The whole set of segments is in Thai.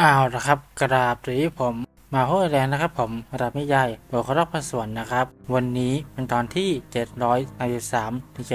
อ้าวนะครับ กระดาบหรือผมมาโฮแรงนะครับ ผมระดับไม่ใหญ่บอกขารับผสวนนะครับ วันนี้เป็นตอนที่ 733ถึง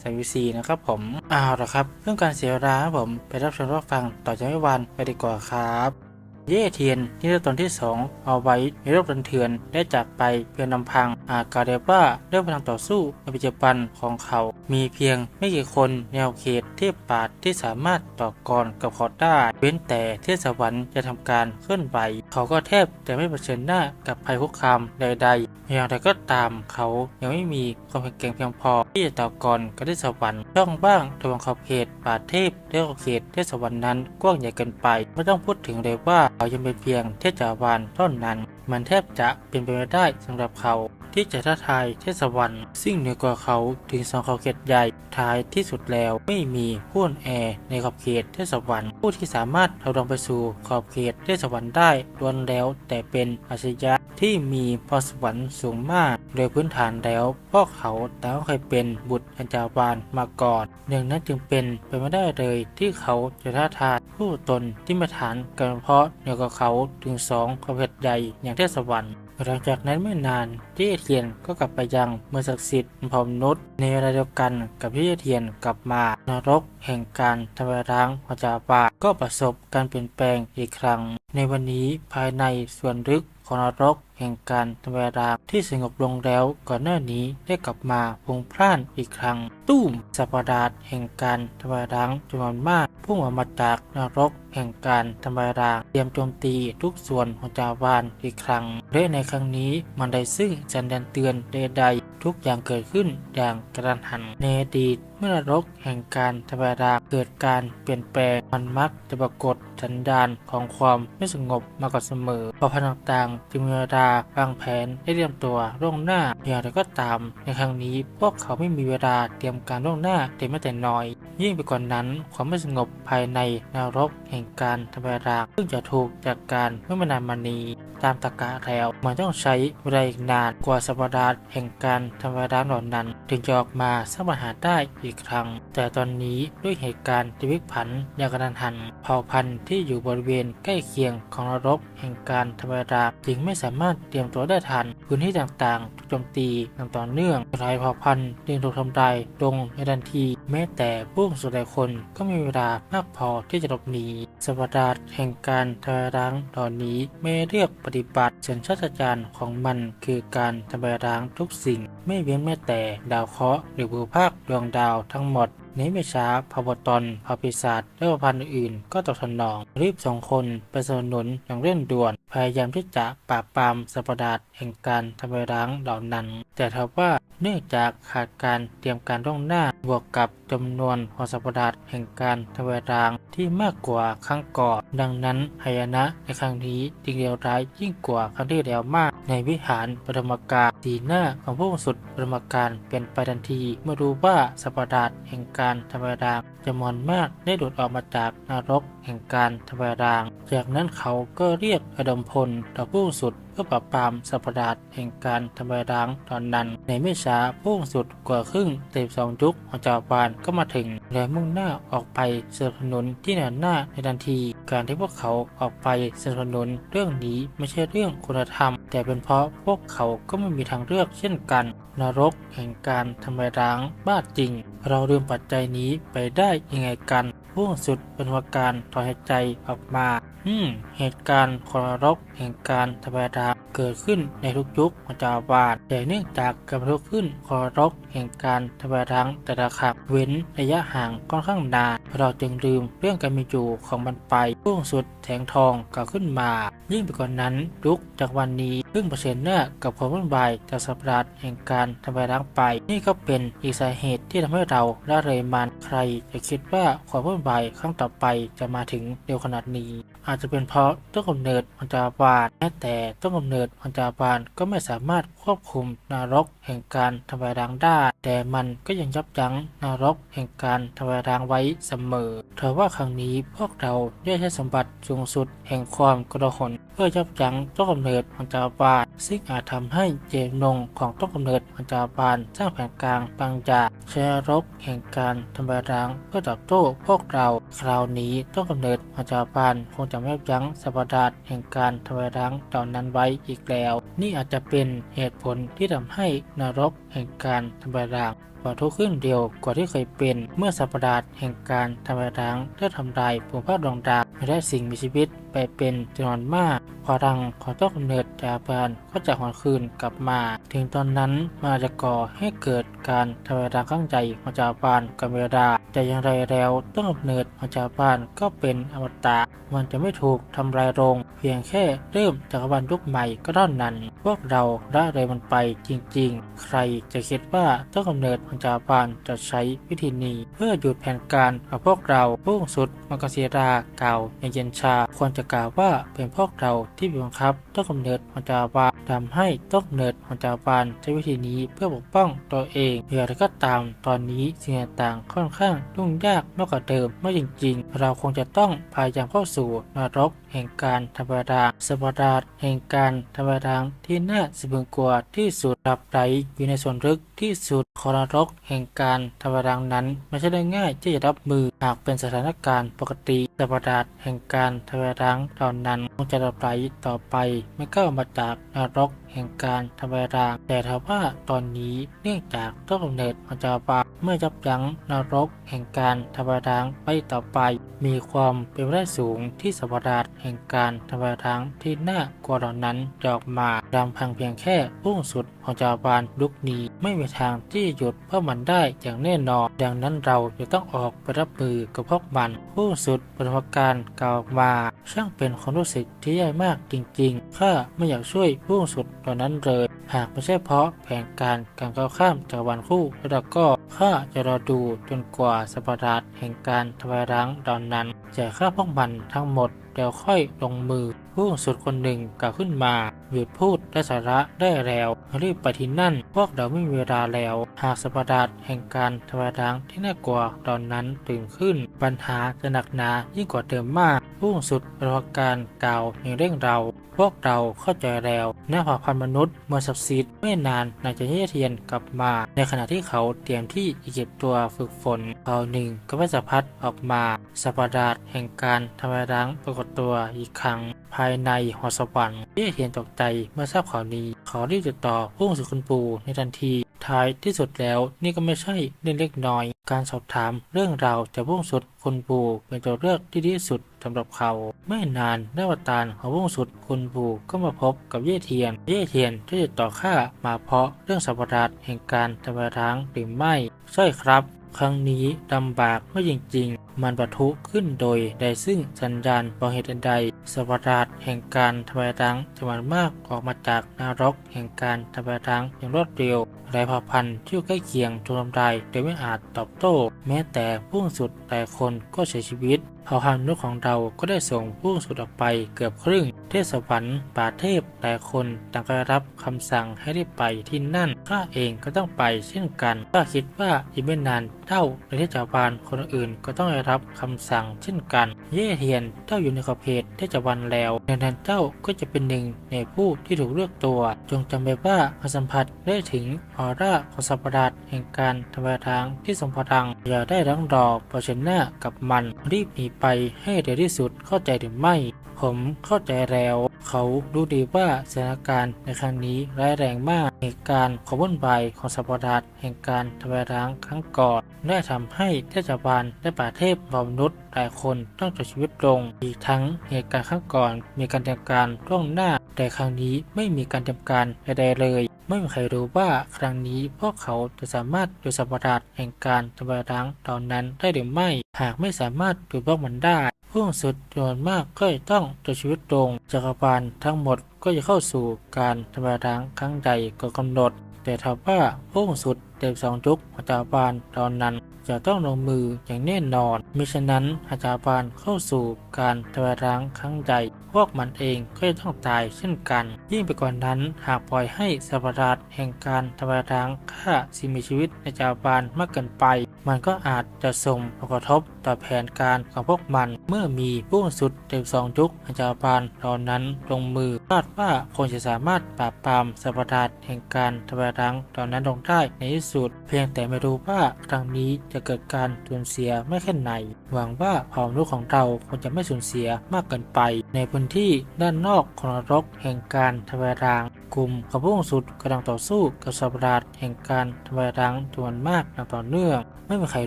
734นะครับ ผมอ้าวนะครับเรื่องการเสียเวลาผมไปรับชมรับฟังต่อจากไม่วันไปดีกว่าครับ เย่เทียนที่เริ่มตอนที่ 2 เอาไว้ในรบดันเถือนได้จากไปเพียงลำพัง อากาเดว่าเรื่องพลังต่อสู้ในปัจจุบันของเขา มีเพียงไม่กี่คนแนวเขตเทพปาดที่สามารถต่อกรกับเขาได้เว้นแต่เทพสวรรค์จะทำการเคลื่อนไหวเขาก็แทบจะไม่เผชิญหน้ากับภัยคุกคามใดๆอย่างไรก็ตามเขายังไม่มีความแข็งแกร่งเพียงพอที่จะต่อกรกับเทพสวรรค์ช่องบ้างระหว่างขอบเขตป่าเทพและขอบเขตเทพสวรรค์นั้นกว้างใหญ่เกินไป ไม่ต้องพูดถึงเลยว่ายังเป็นเพียงเทศจาวันเท่านั้น มันแทบจะเป็นไปไม่ได้สำหรับเขา ที่จะท้าทายเทพสวรรค์ซึ่งเหนือกว่าเขาถึงสองขอบเขตใหญ่ท้ายที่สุดแล้วไม่มีผู้อ่อนแอในขอบเขตเทพสวรรค์ผู้ที่สามารถทะลวงไปสู่ขอบเขตเทพสวรรค์ได้ล้วนแล้ว แต่เป็นอาชญะที่มีพรสวรรค์สูงมาก โดยพื้นฐานแล้วพวกเขาต่างเคยเป็นบุตรอัญจาวานมาก่อนหนึ่งนั้นจึงเป็นไปไม่ได้เลยที่เขาจะท้าทายผู้ตนที่มาฐานกันเพราะเหนือกว่าเขาถึงสองขอบเขตใหญ่อย่างเทพสวรรค์ หลังจากนั้นไม่นานที่เอเทียนก็กลับไปยังเมืองศักดิ์สิทธิ์พรหมนุษย์ในเวลาเดียวกันกับที่เอเทียนกลับมานรกแห่งการทำลายล้างพระจาปาก็ประสบการเปลี่ยนแปลงอีกครั้ง ในวันนี้ภายในส่วนลึกของนรกแห่งการทำลายล้างที่สงบลงแล้วก่อนหน้านี้ได้กลับมาพงพล่านอีกครั้งตุ้มสัปดาห์แห่งการทำลายล้างจำนวนมากพุ่งออกมาจากนรกแห่งการทำลายล้างเตรียมโจมตีทุกส่วนของจาวานอีกครั้งและในครั้งนี้มันได้ซึ่งสัญญาณเตือนใดๆทุกอย่างเกิดขึ้นอย่างกระทันหันในอดีตเมื่อนรกแห่งการทำลายล้างเกิดการเปลี่ยนแปลงมันมักจะปรากฏสัญญาณของความไม่สงบมาก่อนเสมอเพราะพันต่างจึงมีเวลาวางแผนได้เตรียมตัวล่วงหน้าอย่างไรก็ตาม ในครั้งนี้พวกเขาไม่มีเวลาเตรียมการล่วงหน้าแต่แม้แต่น้อย ยิ่งไปกว่านั้นความไม่สงบภายในนรกแห่งการทำลายร้างซึ่งจะถูกจัดการเมื่อไม่นานมานี้ ตามตรกะแล้วมันต้องใช้เวลาอีกนานกว่าสัปดาห์แห่งการทำลายล้างเหล่านั้น ถึงจะออกมาสร้างปัญหาได้อีกครั้ง แต่ตอนนี้ด้วยเหตุการณ์ที่พลิกผันอย่างกระทันหัน เผ่าพันธุ์ที่อยู่บริเวณใกล้เคียงของนรกแห่งการทำลายล้างจึงไม่สามารถเตรียมตัวได้ทัน พื้นที่ต่างๆถูกโจมตีอย่างต่อเนื่องหลายเผ่าพันธุ์จึงถูกทำลายลงในทันที แม้แต่ผู้สุดหลายคนก็มีเวลามากพอที่จะหลบหนีสัปดาห์แห่งการทำลายล้างเหล่านี้ไม่เรียกปฏิบัติสัญชาตญาณของมันคือการทำลายล้างทุกสิ่ง ไม่เว้นแม้แต่ดาวเคราะห์หรือภูมิภาคดวงดาวทั้งหมดในไม่ช้าพาวตอนพาปิศาจและพันธุ์อื่นก็ตกสนอง รีบสองคนไปสนับสนุนอย่างเร่งด่วน พยายามที่จะปราบปรามสัปดาห์แห่งการทำลายล้างเหล่านั้น แต่ทว่า เนื่องจากขาดการเตรียมการล่วงหน้าบวกกับจำนวนหอสัปดาห์แห่งการทวารางที่มากกว่าครั้งก่อน ดังนั้นหายนะในครั้งนี้จึงเลวร้ายยิ่งกว่าครั้งที่แล้วมาก ในวิหารปรมการสีหน้าของผู้สุดปรมการเปลี่ยนไปทันทีเมื่อรู้ว่าสัปดาห์แห่งการทวายล้าง จำนวนมากได้หลุดออกมาจากนรกแห่งการทำลายล้าง จากนั้นเขาก็เรียกอดมพลต่อผู้สุดเพื่อปราบปรามสัปดาห์แห่งการทำลายล้างตอนนั้น ในไม่ช้าผู้บริสุดกว่าครึ่งเต็มสองยุคของจาวบานก็มาถึง และมุ่งหน้าออกไปสนับสนุนที่แนวหน้าในทันที การที่พวกเขาออกไปสนับสนุนเรื่องนี้ไม่ใช่เรื่องคุณธรรม แต่เป็นเพราะพวกเขาก็ไม่มีทางเลือกเช่นกัน นรกแห่งการทำลายล้างบ้าจริง เราลืมปัจจัยนี้ไปได้ยังไงกันผู้สุดเป็นวาการถอนหายใจออกมา อืม เหตุการณ์คนนรกแห่งการทำลายล้างเกิดขึ้นในทุกยุคของจาวาดแต่เนื่องจากการประทุขึ้นคนนรกแห่งการทำลายล้างแต่ละครั้งเว้นระยะห่างค่อนข้างนาน เราจึงลืมเรื่องการมีอยู่ของมันไปผู้สุดแสงทองกล่าวขึ้นมา ยิ่งไปกว่านนั้นยุคจากวันนี้เพิ่งเผชิญหน้ากับความวุ่นวายจากสัปดาห์แห่งการทำลายล้างไป นี่ก็เป็นอีกสาเหตุที่ทำให้เราละเลยมันใครจะคิดว่าความวุ่นวายครั้งต่อไปจะมาถึงเร็วขนาดนี้ อาจจะเป็นเพราะต้นกำเนิดของจาบานแม้แต่ต้นกำเนิดของจาบานก็ไม่สามารถควบคุมนรกแห่งการทำลายล้างได้ แต่มันก็ยังยับยั้งนรกแห่งการทำลายล้างไว้เสมอเธอว่าครั้งนี้พวกเราได้ใช้สมบัติสูงสุดแห่งความกระหนเพื่อยับยั้งต้นกำเนิดของจักรวาลซึ่งอาจทำให้เจตนงของต้นกำเนิดของจักรวาลสร้างแผนกลางบางจากใช้รบแห่งการทำลายล้างเพื่อตอบโต้พวกเรา คราวนี้ต้นกำเนิดของจักรวาลคงจะไม่ยับยั้งสัปดาห์แห่งการทำลายล้างตอนนั้นไว้อีกแล้ว นี่อาจจะเป็นเหตุผลที่ทำให้นรกแห่งการทำลายล้างปะทุกขึ้นเดียวกว่าที่เคยเป็นเมื่อสัปดาห์แห่งการทำลายล้างได้ทำลายภูมิภาคดวงดาวและสิ่งมีชีวิต ไปเป็นจำนวนมากพลังของต้ากำเนิดจาบานก็จะหวนคืนกลับมา ถึงตอนนั้นมาจะก่อให้เกิดการทำลายล้างข้างใจของจาบานกับเวลาแต่อย่างไรแล้วต้นกำเนิดของจาบานก็เป็นอมตะ มันจะไม่ถูกทำลายลง เพียงแค่เริ่มจักรวาลยุคใหม่ก็เท่านั้น พวกเราได้เลยมันไปจริงๆ ใครจะคิดว่าต้นกำเนิดของจาบานจะใช้วิธีนี้ เพื่อหยุดแผนการของพวกเราพุ่งสุดมังกรศิรากล่าวในเย็นชาควรจะกล่าวว่าเป็นพวกเราที่บังคับต้นกำเนิดของจาบานทำให้ต้นกำเนิดของจาบานใช้วิธีนี้เพื่อปกป้องตัวเองอย่างไรก็ตามตอนนี้สิ่งต่างๆค่อนข้างยุ่งยากมากกว่าเดิมเมื่อจริง ๆ เราคงจะต้องพยายามเข้าสู่นรกแห่งการธรรมดาสมดาแห่งการธรรมดาที่น่าสะพึงกลัวที่สุดดับไหลอยู่ในส่วนลึกที่สุดของนรกแห่งการธรรมดานั้นไม่ใช่ได้ง่ายที่จะรับมือหากเป็นสถานการณ์ปกติสมดาตแห่งการธรรมดาตอนนั้นคงจะดับไหลต่อไป ไม่ก้าวมาจากนรกแห่งการทำลารางแต่ถ้าว่าตอนนี้เนื่องจากต้นกำเนิดของจาบาเมื่อยับยั้งนรกแห่งการทำลารางไปต่อไป มีความเป็นไปได้สูงที่สมราชแห่งการทำลารางที่น่ากลัวเหล่านั้นจะออกมาดำพังเพียงแค่พุ่งสุดของจาบานลุกนี้ไม่มีทางที่หยุดเพื่อมันได้อย่างแน่นอน ดังนั้นเราจะต้องออกไปรับมือกับพวกมันพุ่งสุดปฐมการกล่าวมา ช่างเป็นความรู้สึกที่แย่มากจริงๆข้าไม่อยากช่วยพุ่งสุดตอนนั้นเลย หากไม่ใช่เพราะแผนการการก้าวข้ามจากวันคู่แล้วก็ข้าจะรอดูจนกว่าสัปดาห์แห่งการทำลายล้างตอนนั้นจะฆ่าพวกมันทั้งหมด เดี๋ยวค่อยลงมือ ผู้สุดคนหนึ่งกล่าวขึ้นมา หยุดพูดได้สาระได้แล้ว รีบไปที่นั่น พวกเราไม่มีเวลาแล้ว หากสัปดาห์แห่งการทำลารังที่น่ากลัวตอนนั้นตื่นขึ้น ปัญหาจะหนักหนายิ่งกว่าเดิมมาก ผู้สุดประการกล่าวอย่างเร่งเรา พวกเราเข้าใจแล้วหน้าผ่าพันมนุษย์เมื่อสับซิดไม่นานนายจะเยเทียนกลับมา ในขณะที่เขาเตรียมที่จะเก็บตัวฝึกฝนเขาหนึ่งก็ไม่สะพัดออกมาสัปดาห์แห่งการทำลายล้างปรากฏตัวอีกครั้ง ภายในหอสวรรค์เยเทียนตกใจเมื่อทราบข่าวนี้ เขารีบติดต่อพุ่งสู่คุณปู่ในทันทีท้ายที่สุดแล้วนี่ก็ไม่ใช่เรื่องเล็กน้อย การสอบถามเรื่องราวจากพุ่งสุดคุณปู่เป็นตัวเลือกที่ดีที่สุดสำหรับเขา ไม่นานนวตารของพุ่งสุดคุณปู่ก็มาพบกับเย่เทียน เย่เทียนที่ติดต่อข้ามาเพราะเรื่องสัปดาห์แห่งการทำลายล้างหรือไม่ใช่ครับ ครั้งนี้ลำบากไม่จริงๆ มันปะทุขึ้นโดยใดซึ่งสัญญาณบอกเหตุใดสวัสดาษแห่งการทำลายล้างจำนวนมากออกมาจากนรกแห่งการทำลายล้างอย่างรวดเร็ว หลายเผ่าพันธุ์ที่อยู่ใกล้เคียงถูกทำลายโดยไม่อาจตอบโต้ แม้แต่ผู้สุดหลายคนก็เสียชีวิตเผ่าพันธุ์มนุษย์ของเราก็ได้ส่งผู้สุดออกไปเกือบครึ่ง เทศวรรค์ป่าเทพหลายคนต่างก็รับคำสั่งให้รีบไปที่นั่นข้าเองก็ต้องไปเช่นกันข้าคิดว่าอีกไม่นานเท่าในเที่จาบานคนอื่นก็ต้องได้รับคำสั่งเช่นกัน เย่เทียนเจ้าอยู่ในขอบเขตเทศวันแล้วดังนั้นเจ้าก็จะเป็นหนึ่งในผู้ที่ถูกเลือกตัว จงจำไว้ว่าพสัมผัสได้ถึงออร่าของสัปดาห์แห่งการทำลายทางที่ทรงพลังอย่าได้รังรอเผชิญหน้ากับมันรีบหนีไปให้เร็วที่สุดเข้าใจหรือไม่ ผมเข้าใจแล้ว เขารู้ดีว่าสถานการณ์ในครั้งนี้ร้ายแรงมากเหตุการณ์ของวุ่นวายของสัปดาห์แห่งการทำลายล้างครั้งก่อนได้ทำให้เทศบาลและป่าเทพวมนุษย์หลายคนต้องจบชีวิตลง อีกทั้งเหตุการณ์ครั้งก่อนมีการเตรียมการล่วงหน้า แต่ครั้งนี้ไม่มีการเตรียมการใดๆเลย ไม่มีใครรู้ว่าครั้งนี้พวกเขาจะสามารถหยุดสัปดาห์แห่งการทำลายล้างตอนนั้นได้หรือไม่ หากไม่สามารถหยุดพวกมันได้ผู้สุดจำนวนมากก็จะต้องจบชีวิตลงจักรวาลทั้งหมดก็จะเข้าสู่การทำลายล้างครั้งใดก็กำหนด แต่ถ้าว่าผู้สุดเต็มสองยุคของจักรวาลตอนนั้น จะต้องลงมืออย่างแน่นอน มิฉะนั้นอาจาบาลเข้าสู่การทำลายล้างครั้งใหญ่พวกมันเองก็จะต้องตายเช่นกัน ยิ่งไปกว่านั้นหากปล่อยให้สัปดาห์แห่งการทำลายล้างฆ่าสิ่งมีชีวิตในจักรวาลมากเกินไป มันก็อาจจะส่งผลกระทบต่อแผนการของพวกมัน เมื่อมีผู้สุดเต็มสองยุคอาจารย์บาลเหล่านั้นลงมือคาดว่าคงจะสามารถปราบปรามสัปดาห์แห่งการทำลายล้างตอนนั้นลงได้ในที่สุด เพียงแต่ไม่รู้ว่าครั้งนี้จะเกิดการสูญเสียไม่แค่ไหน หวังว่าเผ่ามนุษย์ของเราคงจะไม่สูญเสียมากเกินไป ในพื้นที่ด้านนอกของนรกแห่งการทำลายล้างกลุ่มของผู้สุดกำลังต่อสู้กับสัปดาห์แห่งการทำลายล้างจำนวนมากอย่างต่อเนื่อง ไม่มีใคร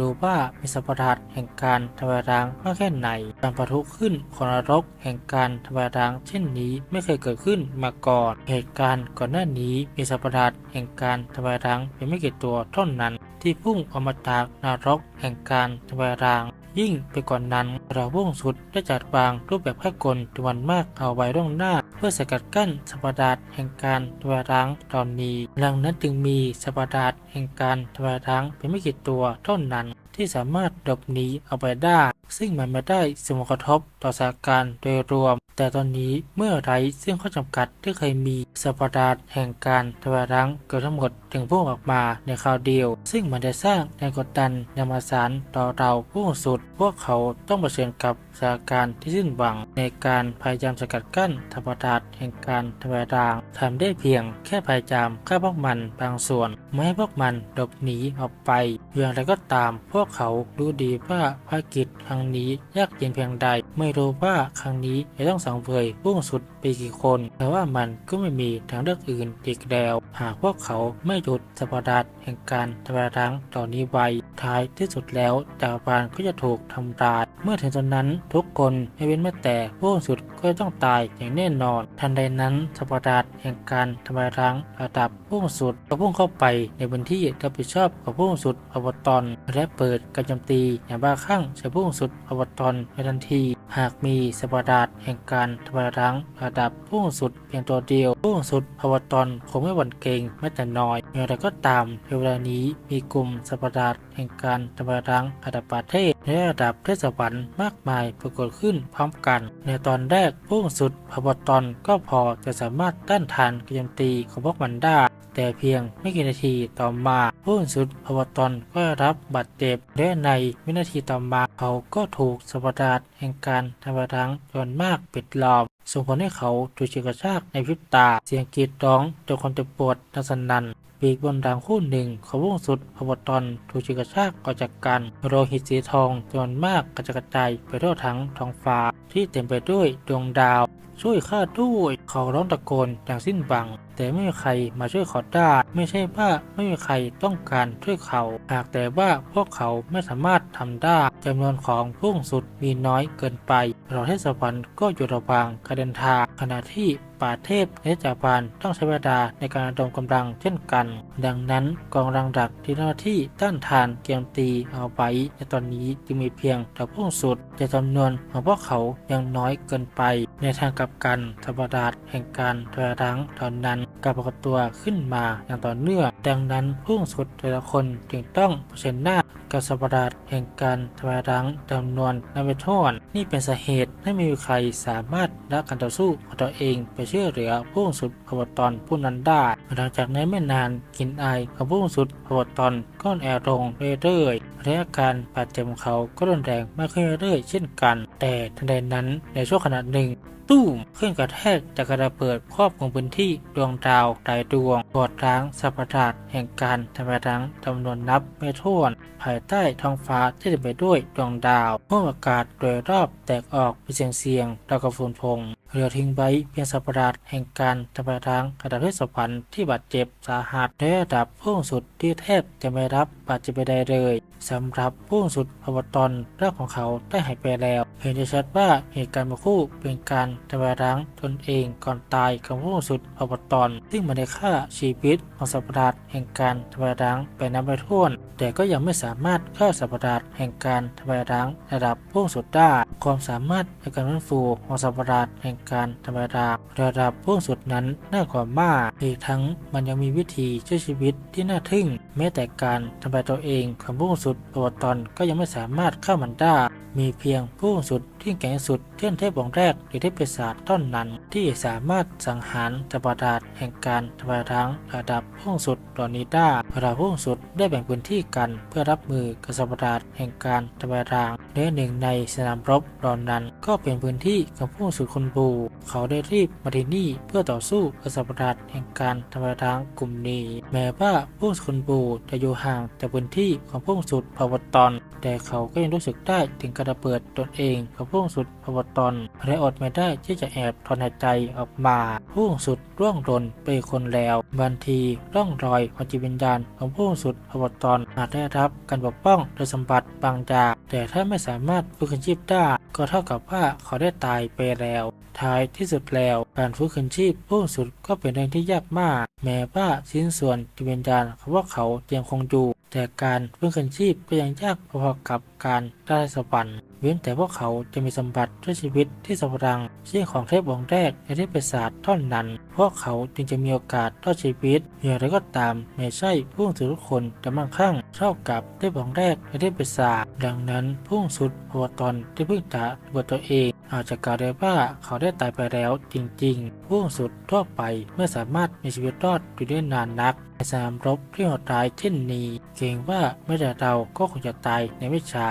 รู้ว่ามีสัปดานแห่งการทำลายร้างมากแค่ไหนการประทุขึ้นของนรกแห่งการทำลายร้าง เช่นนี้ไม่เคยเกิดขึ้นมาก่อน เหตุการณ์ก่อนหน้านี้มีสัปดานแห่งการทำลายร้างเพียงไม่กี่ตัวเท่านั้น ที่พุ่งออกมาจากนรกแห่งการทำลายร้าง ยิ่งไปกว่านนั้นเราวงสุดได้จัดวางรูปแบบข้ากลจำนวนมากเอาไว้ร่วงหน้า เพื่อสกัดกั้นสัปดาห์แห่งการทวายล้างตอนนี้ดังนั้นจึงมีสัปดาห์แห่งการทวายล้างเป็นไม่กี่ตัวเท่านั้นที่สามารถหลบหนีเอาไปได้ ซึ่งมันไม่ได้ส่งผลกระทบต่อสถานการณ์โดยรวม แต่ตอนนี้เมื่อไรซึ่งข้อจำกัดที่เคยมีสัปดาห์แห่งการทำลายล้งเกิดทั้งหมดถึงพุ่งออกมาในคราวเดียว ซึ่งมันได้สร้างแรงกดดันยามาสารต่อเราผู้สุด พวกเขาต้องเผชิญกับสถานการณ์ที่สิ้นหวังในการพยายามสกัดกั้นธรรมดาแห่งการทำลายล้างทำได้เพียงแค่พยายามฆ่าพวกมันบางส่วนไม่ให้พวกมันหลบหนีออกไปอย่างไรก็ตาม พวกเขารู้ดีว่าภารกิจครั้งนี้ยากเย็นเพียงใด ไม่รู้ว่าครั้งนี้จะต้องสังเวยผู้สุดไปกี่คน แต่ว่ามันก็ไม่มีทางเลือกอื่นอีกแล้ว หากพวกเขาไม่หยุดสัปดาห์แห่งการทำลายล้างต่อนนี้ไว้ท้ายที่สุดแล้วจักรวาลก็จะถูกทำลาย เมื่อถึงตอนนั้นทุกคนไม่เว้นแม้แต่ผู้สุดก็ต้องตายอย่างแน่นอน ทันใดนั้นสัปดาห์แห่งการทำลายล้างระดับผู้สุดก็พุ่งเข้าไปในพื้นที่รับผิดชอบของผู้สุดอวตารและเปิดการโจมตีอย่างบ้าคลั่งใส่ผู้สุดอวตารในทันที หากมีสัปดาห์แห่งการทำลายล้างระดับผู้สุดเพียงตัวเดียวผู้สุดอวตารคงไม่หวั่นเกรงแม้แต่น้อยอย่างไรก็ตามในเวลานี้มีกลุ่มสัปดาห์แห่งการทำลายล้างระดับประเทศและระดับเทศบาลมากมายปรากฏขึ้นพร้อมกัน ในตอนแรกผู้สุดอวตารก็พอจะสามารถต้านทานการโจมตีของพวกมันได้ แต่เพียงไม่กี่นาทีต่อมาผู้สุดอวตารก็ได้รับบาดเจ็บและในวินาทีต่อมาเขาก็ถูกสัปดาห์แห่งการทำลายล้างจนมากปิดล้อมส่งผลให้เขาถูกฉุดกระชากในพริบตา เสียงกรีดร้องจนความเจ็บปวดดังสนั่นปีกบนดางคู่หนึ่งของวงสุดอวตารถูกฉุดกระชากออกจากกันโลหิตสีทองจำนวนมากกระจกระจายไปทั่วทั้งท้องฟ้าที่เต็มไปด้วยดวงดาว ช่วยข้าด้วยเขาร้องตะโกนอย่างสิ้นหวัง แต่ไม่มีใครมาช่วยเขาได้ไม่ใช่ว่าไม่มีใครต้องการช่วยเขาหากแต่ว่าพวกเขาไม่สามารถทำได้จำนวนของพุ่งสุดมีน้อยเกินไปเราเทศบาลก็อยู่ระหว่างการเดินทางขณะที่ ป่าเทพและจักรวาลต้องใช้เวลาในการระดมกำลังเช่นกัน ดังนั้นกองกำลังดักที่หน้าที่ต้านทานเกมตีเอาไว้ในตอนนี้จึงมีเพียงแต่ผู้สุดแต่จำนวนของพวกเขายังน้อยเกินไป ในทางกลับกันสัปดาแห่งการถอยรั้งตอนนั้นกลับปรากฏตัวขึ้นมาอย่างต่อเนื่องดังนั้นผู้สุดแต่ละคนจึงต้องเผชิญหน้า กับสัปดาห์แห่งการถอยรั้งจำนวนนับเป็นท่อนนี่เป็นสาเหตุให้ไม่มีใครสามารถละการต่อสู้ของตัวเองไปช่วยเหลือผู้สุดอวตารผู้นั้นได้หลังจากนั้นไม่นานกินอายของผู้สุดอวตารก็แอลงเรื่อยๆและอาการบาดเจ็บของเขาก็รุนแรงมากขึ้นเรื่อยๆเช่นกัน แต่ทันใดนั้นในช่วงขณะหนึ่ง ตู้มเครื่องกระแทกจากกระเบิดครอบคลุมพื้นที่ดวงดาวหลายดวงกอดร้างสัปดาห์แห่งการทำลายล้างจำนวนนับไม่ถ้วน ภายใต้ท้องฟ้าที่เต็มไปด้วยดวงดาวห้องอากาศโดยรอบแตกออกเป็นเสียงเสียงๆราวกับฝุ่นพง เหลือทิ้งไว้เพียงสัปดาห์แห่งการทำลายล้างระดับเทศบาลที่บาดเจ็บสาหัสและระดับผู้สุดที่แทบจะไม่รับบาดเจ็บใดเลยสำหรับผู้สุดอวตารร่างของเขาได้หายไปแล้ว เห็นได้ชัดว่าเหตุการณ์มื่อคู่เป็นการทำลายล้างตนเองก่อนตายของผู้สุดอวตารซึ่งมันได้ฆ่าชีวิตของสัปดาห์แห่งการทำลายล้างไปนับไม่ถ้วน แต่ก็ยังไม่สามารถเข้าสัปดาห์แห่งการทำลายล้างระดับพุ่งสุดได้ ความสามารถในการฟื้นฟูของสัปดาห์แห่งการทำลายล้างระดับพุ่งสุดนั้นน่ากว่ามากอีกทั้งมันยังมีวิธีช่วยชีวิตที่น่าทึ่ง แม้แต่การทำลายตัวเองของผู้สุดตัวตอนก็ยังไม่สามารถเข้ามันได้ มีเพียงพุ่งสุดที่แข็งสุดเช่นเทพองค์แรกหรือเทพปีศาจเท่านั้น ที่สามารถสังหารจักรพรรดิแห่งการทำลายทั้งระดับพุ่งสุดเหล่านี้ได้ระดับพุ่งสุดได้แบ่งพื้นที่กันเพื่อรับมือกับสัตว์ประหลาดแห่งการทำลายทางและหนึ่งในสนามรบเหล่านั้น ก็เป็นพื้นที่กับพุ่งสุดคนบู เขาได้รีบมาที่นี่เพื่อต่อสู้กับสัตว์ประหลาดแห่งการทำลายทางกลุ่มนี้ แม้ว่าพุ่งสุดคนบูจะอยู่ห่างจากพื้นที่ของพุ่งสุดพาวตอน แต่เขาก็ยังรู้สึกได้ถึงการระเบิดตนเองกับพุ่งสุดพาวตอนและอดไม่ได้ที่จะแอบถอนหายใจออกมาพุ่งสุดร่วงหล่นไปคนแล้วบางทีร่องรอยของจิตวิญญาณของพุ่งสุดพาวตอนอาจได้รับการปกป้องโดยสมบัติบางอย่างแต่ถ้าไม่สามารถฟื้นคืนชีพได้ก็เท่ากับว่าเขาได้ตายไปแล้ว ท้ายที่สุดแล้วการฟื้นคืนชีพพุ่งสุดก็เป็นเรื่องที่ยากมาก แม้ว่าชิ้นส่วนจิตวิญญาณของพวกเขายังคงอยู่แต่การฟื้นคืนชีพก็ยังยากพอๆกับการได้สวรรค์ เว้นแต่พวกเขาจะมีสมบัติด้วยชีวิตที่สมรังเช่นของเทพองค์แรกในเทพปีศาจเท่านั้น พวกเขาจึงจะมีโอกาสรอดชีวิตอย่างไรก็ตามไม่ใช่ผู้สุดทุกคนจะมั่งคั่งเท่ากับเทพองค์แรกในเทพปีศาจดังนั้นผู้สุดพวตอนที่เพิ่งจะบวชตัวเองอาจจะกล่าวได้ว่าเขาได้ตายไปแล้วจริงๆ ผู้สุดทั่วไปไม่สามารถมีชีวิตรอดอยู่ได้นานนักในสนามรบที่โหดร้ายเช่นนี้ เกรงว่าไม่แต่เราก็คงจะตายในวิชา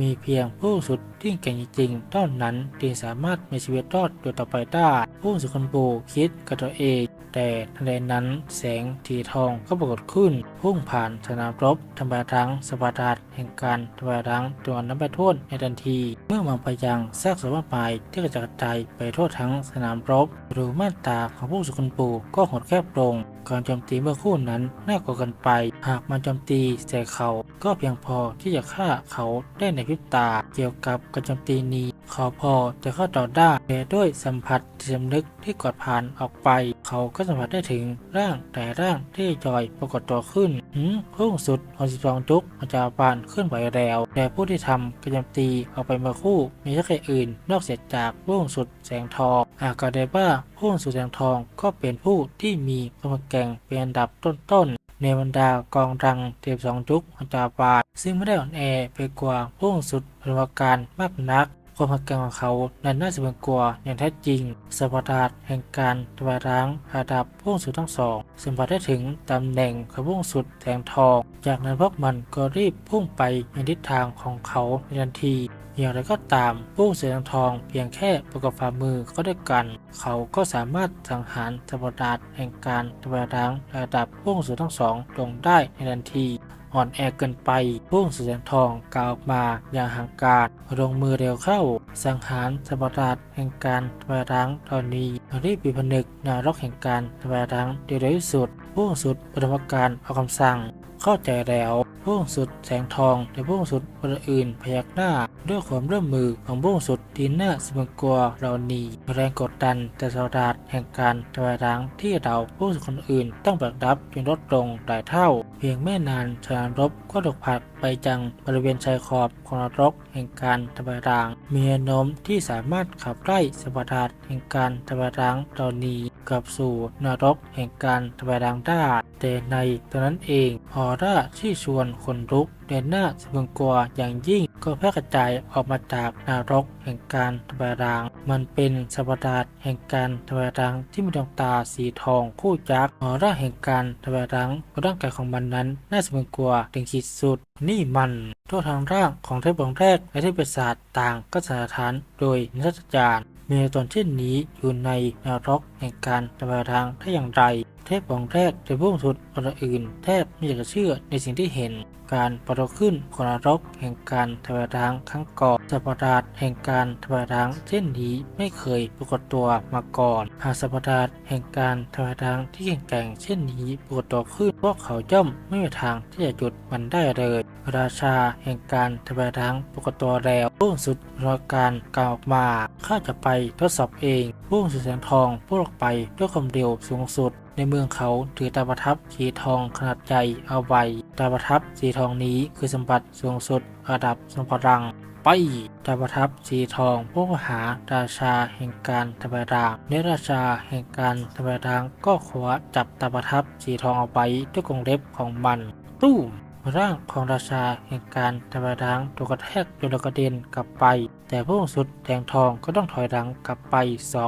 มีเพียงผู้สุดที่เก่งจริงๆเท่านั้นที่สามารถมีชีวิตรอดอยู่ต่อไปได้ผู้สุดคนปูคิดกับตัวเอง แต่ทันใดนั้นแสงทีทองก็ปรากฏขึ้นพุ่งผ่านสนามรบทำลายทั้งสปาร์ตาแห่งการทำลายทั้งตัวนั้นไปทั่วในทันที เมื่อมองไปยังซากศพมากมายที่กระจัดกระจายไปทั่วทั้งสนามรบหรือม่านตาของผู้สุดคนบูก็หดแคบลงการโจมตีเมื่อคู่นั้นน่ากลัวกันไป หากมันโจมตีใส่เขาก็เพียงพอที่จะฆ่าเขาได้ในพริบตา เกี่ยวกับการโจมตีนี้เขาพอจะเข้าต่อได้แต่ด้วยสัมผัสจิตสำนึกที่กอดผ่านออกไป เขาก็สัมผัสได้ถึงร่างแต่ร่างที่จอยปรากฏตัวขึ้นหืมพุ่งสุดของสิบสองจุกมันจะปานเคลื่อนไหวแล้ว แต่ผู้ที่ทำกระยำตีออกไปมาคู่ มีใครอื่น นอกเสียจากพุ่งสุดแสงทองอากกล่าวได้ว่าพุ่งสุดแสงทองก็เป็นผู้ที่มีความแก่งเป็นอันดับต้นๆในบรรดากองรังเทียบสองจุกอันจาบาดซึ่งไม่ได้อ่อนแอไปกว่าพุ่งสุดพลการมากนัก ความแข็งของเขานั้นน่าจะเป็นกลัวอย่างแท้จริงสมบัติแห่งการทำลายร้างระดับพุ่งสุดทั้งสองสัมผัสได้ถึงตำแหน่งของพุ่งสุดแสงทอง จากนั้นพวกมันก็รีบพุ่งไปในทิศทางของเขาในทันทีอย่างไรก็ตามพุ่งเสียงทองเพียงแค่ประกอบฝ่ามือก็ได้กัน เขาก็สามารถสังหารสมบัติแห่งการทำลายร้างระดับพุ่งสุดทั้งสองลงได้ในทันที อ่อนแอเกินไปพุ่งแสงทองกล่าวออกมาอย่างห่างการลงมือเร็วเข้า สังหารสมราชแห่งการทำลายร้างตอนนี้รีบปีผนึกนารกแห่งการทำลายร้างเร็วที่สุดพุ่งสุดปฐมการออกคำสั่ง เข้าใจแล้วพุ่งสุดแสงทองและพุ่งสุดคนอื่นพยักหน้า ด้วยความร่วมมือของพุ่งสุดที่น่าสมงกัวเรานีแรงกดดันแต่สดาดแห่งการทำลายร้างที่เราพุ่งสุดคนอื่นต้องแบกรับจึงลดลงหลายเท่า เพียงไม่นานชนามรบก็ถูกผลักไปจังบริเวณชายขอบของนรกแห่งการทำลายร้าง มีแนวโน้มที่สามารถขับไล่สมบัติแห่งการทำลายร้างตอนนี้กลับสู่นรกแห่งการทำลายร้างได้แต่ในตอนนั้นเองออร่าที่ชวนคนลุกเดินหน้าสะพรึงกลัวอย่างยิ่ง ก็แพร่กระจายออกมาจากนรกแห่งการทำลายราง มันเป็นสมบัติแห่งการทำลายรางที่มีดวงตาสีทองคู่ยักษ์ออร่าแห่งการทำลายรางบนร่างกายของมันนั้น น่าสะพรึงกลัวถึงขีดสุด นี่มันทั่วทางร่างของเทพองค์แรกและเทพปีศาจต่างก็สถานฐานโดยนิสัจจารย์มีตนเช่นนี้อยู่ในนรกแห่งการทำลายรางได้อย่างไร เทพองแรกจะพุ่งสุดคนอื่น แทบไม่อยากจะเชื่อในสิ่งที่เห็น การปรากฏขึ้นของนรกแห่งการทำลายร้างครั้งก่อนสัปดาห์แห่งการทำลายร้างเช่นนี้ไม่เคยปรากฏตัวมาก่อนหากสัปดาห์แห่งการทำลายร้างที่แข็งแกร่งเช่นนี้ปรากฏตัวขึ้นพวกเขาย่อมไม่มีทางที่จะหยุดมันได้เลย ราชาแห่งการทำลายร้างปรากฏตัวแล้วพุ่งสุดรอการกล่าวออกมาข้าจะไปทดสอบเองพุ่งสุดแสงทองพุ่งออกไปด้วยความเร็วสูงสุด ในเมืองเขาถือตาประทับสีทองขนาดใหญ่เอาไว้ตาประทับสีทองนี้คือสมบัติสูงสุดระดับสมพรังไปตาประทับสีทองผู้หาราชาแห่งการทำลายรางเนราชาแห่งการทำลายรางก็ขวาจับตาประทับสีทองเอาไว้ด้วยกรงเล็บของมันตู้มร่างของราชาแห่งการทำลายรางถูกกระแทกจนกระเด็นกลับไป แต่ผู้สุดแดงทองก็ต้องถอยหลังกลับไป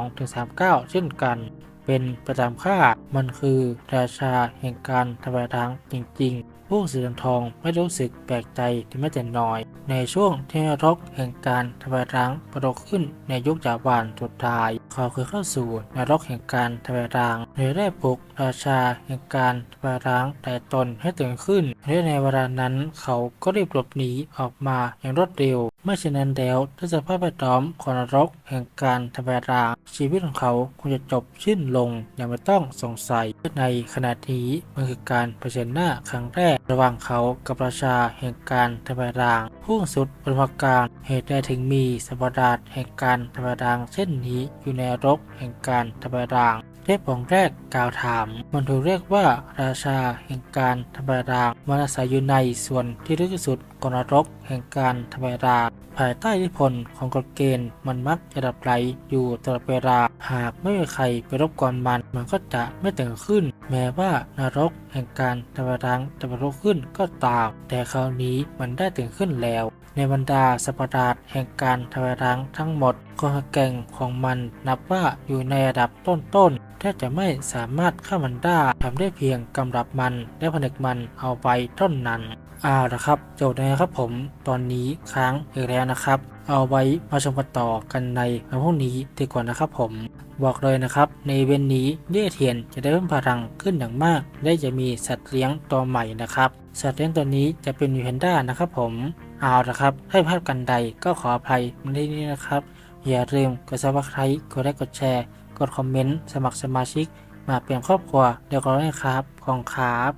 2-3ก้าวเช่นกัน เป็นประจำค่า มันคือราชาแห่งการทำลายล้างจริงๆผู้สือทองไม่รู้สึกแปลกใจที่แม้แต่น้อย ในช่วงที่นรกแห่งการทำลายล้างปรากขึ้นในยุคจาวานสุดท้าย เขาคือเข้าสู่นรกแห่งการทำลายล้างโดยได้ปลุกราชาแห่งการทำลายล้างแต่ตนให้ตื่นขึ้นและในเวลานั้นเขาก็รีบหลบหนีออกมาอย่างรวดเร็ว ไม่เช่นนั้นแล้วถ้าสภาพแวดล้อมของนรกแห่งการทำลายล้าง ชีวิตของเขาคงจะจบสิ้นลงอย่างไม่ต้องสงสัยในขณะนี้มันคือการเผชิญหน้าครั้งแรก ระหว่างเขากับราชาแห่งการทำลายล้าง ผู้สุดปรมาการเหตุใดถึงมีสมบัติแห่งการทำลายล้าง เช่นนี้อยู่ในนรกแห่งการทำลายล้างเทพองค์แรกกล่าวถาม มันถูกเรียกว่าราชาแห่งการทำลายล้างมันอาศัยอยู่ในส่วนที่ลึกที่สุด ของนรกแห่งการทำลายล้างภายใต้อิทธิพลของกฎเกณฑ์มันมักจะดับไหลอยู่ตลอดเวลา หากไม่มีใครไปรบกวนมัน มันก็จะไม่ตื่นขึ้น แม้ว่านรกแห่งการทำลายล้างจะปรากฏขึ้นก็ตาม แต่คราวนี้มันได้ตื่นขึ้นแล้ว ในบรรดาสัตว์ประหลาดแห่งการทำลายล้างทั้งหมดความแก่งของมันนับว่าอยู่ในระดับต้นๆแทบจะไม่สามารถฆ่ามันได้ทำได้เพียงกำรับมันและผนึกมันเอาไว้เท่านั้น เอาละครับโจทย์นะครับผมตอนนี้ค้างอีกแล้วนะครับ เอาไว้มาชมกันต่อกันในวันพรุ่งนี้ดีกว่านะครับผมบอกเลยนะครับ ในเวนนี้เลี่ยเทียนจะได้เพิ่มพลังขึ้นอย่างมาก และจะมีสัตว์เลี้ยงตัวใหม่นะครับ สัตว์เลี้ยงตัวนี้จะเป็นมิวแพนด้านะครับผมเอาละครับถ้าพลาดกันใดก็ขออภัยมาที่นี้นะครับ อย่าลืมกดซับสไครต์กดไลค์กดแชร์ กดคอมเมนต์ สมัครสมาชิก มาเป็นครอบครัวเดี๋ยวก็ได้ครับของครับ